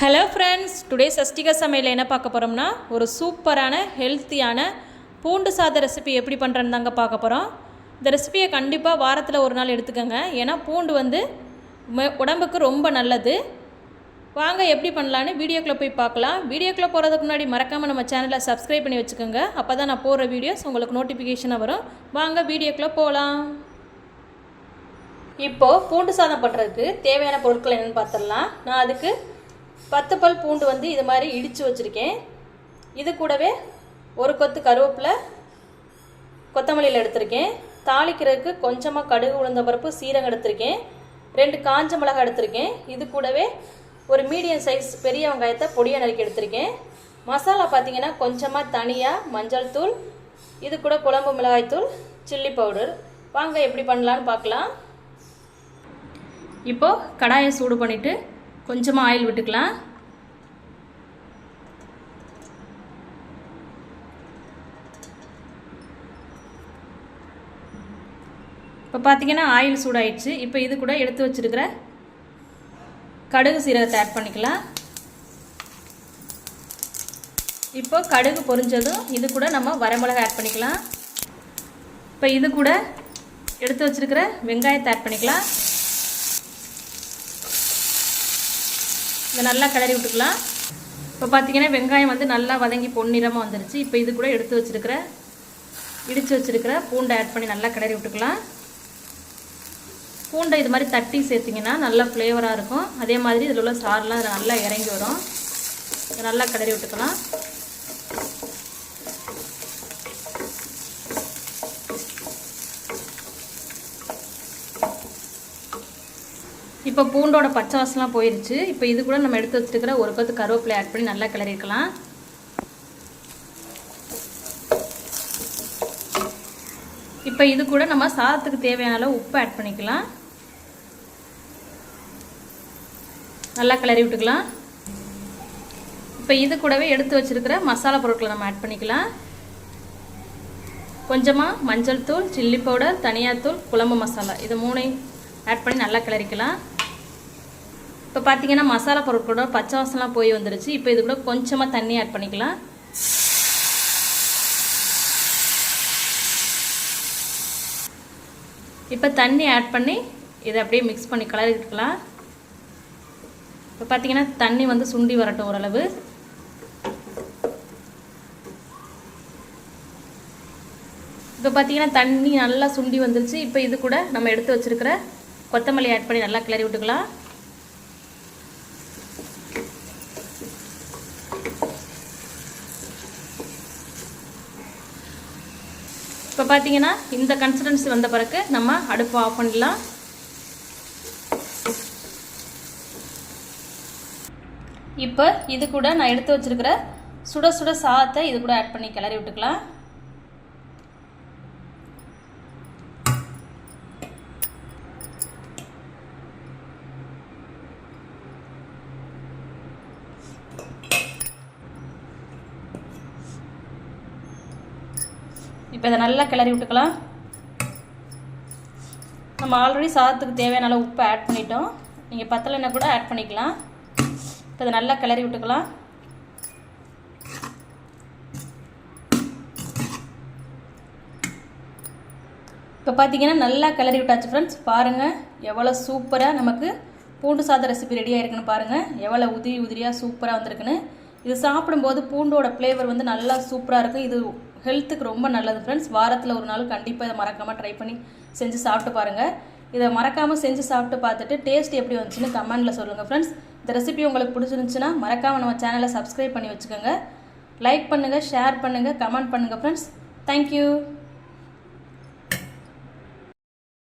Hello friends today Shashtika சமையல் என்ன பார்க்க போகிறோம்னா ஒரு சூப்பரான ஹெல்த்தியான பூண்டு சாத ரெசிபி எப்படி பண்ணுறேன்னு தாங்க பார்க்க போகிறோம் இந்த ரெசிபியை கண்டிப்பாக வாரத்தில் ஒரு நாள் எடுத்துக்கோங்க. ஏன்னா பூண்டு வந்து ம- உடம்புக்கு ரொம்ப நல்லது. வாங்க எப்படி பண்ணலான்னு வீடியோக்குள்ளே போய் பார்க்கலாம். வீடியோக்குள்ளே போகிறதுக்கு முன்னாடி மறக்காமல் நம்ம சேனலை சப்ஸ்கிரைப் பண்ணி வச்சுக்கோங்க. அப்போ தான் நான் போடுற வீடியோஸ் உங்களுக்கு நோட்டிஃபிகேஷனாக வரும். வாங்க வீடியோக்குள்ளே போகலாம் இப்போது பூண்டு சாதம் பண்ணுறதுக்கு தேவையான பொருட்கள் என்னென்னு பார்த்துடலாம். நான் அதுக்கு பத்து பல் பூண்டு வந்து இது மாதிரி இடித்து வச்சுருக்கேன். இது கூடவே ஒரு கொத்து கருவேப்பிலை கொத்தமல்லியில் எடுத்திருக்கேன். தாளிக்கிறதுக்கு கொஞ்சமாக கடுகு உளுந்த பருப்பு சீரகம் எடுத்திருக்கேன். ரெண்டு காஞ்ச மிளகாய் எடுத்திருக்கேன். இது கூடவே ஒரு மீடியம் சைஸ் பெரிய வெங்காயத்தை பொடியாக நறுக்கி எடுத்திருக்கேன். மசாலா பார்த்திங்கன்னா கொஞ்சமாக தனியாக மஞ்சள் தூள் இது கூட குழம்பு மிளகாய் தூள் சில்லி பவுடர். வாங்க எப்படி பண்ணலான்னு பார்க்கலாம். இப்போ கடாயை சூடு பண்ணிவிட்டு கொஞ்சமாக ஆயில் விட்டுக்கலாம். இப்போ பார்த்தீங்கன்னா ஆயில் சூடாயிடுச்சு. இப்போ இது கூட எடுத்து வச்சிருக்கிற கடுகு சீரகத்தை ஆட் பண்ணிக்கலாம். இப்போ கடுகு பொரிஞ்சதும் இது கூட நம்ம வரமிளகா ஆட் பண்ணிக்கலாம். இப்போ இது கூட எடுத்து வச்சுருக்கிற வெங்காயத்தை ஆட் பண்ணிக்கலாம். இதை நல்லா கிளறி விட்டுக்கலாம். இப்போ பார்த்தீங்கன்னா வெங்காயம் வந்து நல்லா வதங்கி பொன்னிறமாக வந்துருச்சு. இப்போ இது கூட எடுத்து வச்சிருக்கிற இடித்து வச்சுருக்கிற பூண்டை ஆட் பண்ணி நல்லா கிளறி விட்டுக்கலாம். பூண்டை இது மாதிரி தட்டி சேர்த்திங்கன்னா நல்லா ஃப்ளேவராக இருக்கும். அதே மாதிரி இதில் உள்ள சாரெலாம் நல்லா இறங்கி வரும். இதை நல்லா கிளறி விட்டுக்கலாம். இப்போ பூண்டோட பச்சை வாசலாம் போயிடுச்சு இப்போ இது கூட நம்ம எடுத்து வச்சுருக்கிற ஒரு கொத்து கருவேப்பிலை ஆட் பண்ணி நல்லா கிளறிக்கலாம் இப்போ இது கூட நம்ம சாதத்துக்கு தேவையான அளவு உப்பு ஆட் பண்ணிக்கலாம். நல்லா கிளறி விட்டுக்கலாம். இப்போ இது கூடவே எடுத்து வச்சுருக்கிற மசாலா பொருட்களை நம்ம ஆட் பண்ணிக்கலாம். கொஞ்சமாக மஞ்சள் தூள் சில்லி பவுடர் தனியாத்தூள் குழம்பு மசாலா இது மூணையும் ஆட் பண்ணி நல்லா கிளறிக்கலாம். இப்போ பார்த்தீங்கன்னா மசாலா பொருட்களோட பச்சை வாசம்லாம் போய் வந்துருச்சு. இப்போ இது கூட கொஞ்சமாக தண்ணி ஆட் பண்ணிக்கலாம். இப்போ தண்ணி ஆட் பண்ணி இதை அப்படியே மிக்ஸ் பண்ணி கலரிக்கலாம். இப்போ பார்த்தீங்கன்னா தண்ணி வந்து சுண்டி வரட்டும் ஓரளவு. இப்போ பார்த்தீங்கன்னா தண்ணி நல்லா சுண்டி வந்துருச்சு. இப்போ இது கூட நம்ம எடுத்து வச்சுருக்கிற கொத்தமல்லி ஆட் பண்ணி நல்லா கிளறி விட்டுக்கலாம். இப்போ பார்த்தீங்கன்னா இந்த கன்சிஸ்டன்சி வந்த பிறகு நம்ம அடுப்பு ஆஃப் பண்ணிடலாம். இப்போ இது கூட நான் எடுத்து வச்சிருக்கிற சுட சுட சாதத்தை இது கூட ஆட் பண்ணி கிளறி விட்டுக்கலாம். இப்போ இதை நல்லா கிளறி விட்டுக்கலாம். நம்ம ஆல்ரெடி சாதத்துக்கு தேவையான அளவு உப்பு ஆட் பண்ணிட்டோம். நீங்கள் பத்தலைன்னா கூட ஆட் பண்ணிக்கலாம். இப்போ இதை நல்லா கிளறி விட்டுக்கலாம். இப்போ பார்த்தீங்கன்னா நல்லா கிளறி விட்டாச்சு ஃப்ரெண்ட்ஸ் பாருங்கள் எவ்வளோ சூப்பராக நமக்கு பூண்டு சாதம் ரெசிபி ரெடியாக இருக்குன்னு பாருங்கள் எவ்வளோ உதிரி உதிரியாக சூப்பராக வந்திருக்குன்னு. இது சாப்பிடும்போது பூண்டோட ஃப்ளேவர் வந்து நல்லா சூப்பராக இருக்கும். இது ஹெல்த்துக்கு ரொம்ப நல்லது ஃப்ரெண்ட்ஸ் வாரத்தில் ஒரு நாள் கண்டிப்பாக இதை மறக்காமல் ட்ரை பண்ணி செஞ்சு சாப்பிட்டு பாருங்கள் இதை மறக்காமல் செஞ்சு சாப்பிட்டு பார்த்துட்டு டேஸ்ட் எப்படி வந்துச்சுன்னு கமெண்ட்டில் சொல்லுங்கள் ஃப்ரெண்ட்ஸ் இந்த ரெசிபி உங்களுக்கு பிடிச்சிருந்துச்சுன்னா மறக்காமல் நம்ம சேனலை சப்ஸ்கிரைப் பண்ணி வச்சுக்கோங்க. லைக் பண்ணுங்கள் ஷேர் பண்ணுங்கள் கமெண்ட் பண்ணுங்கள் ஃப்ரெண்ட்ஸ் தேங்க்யூ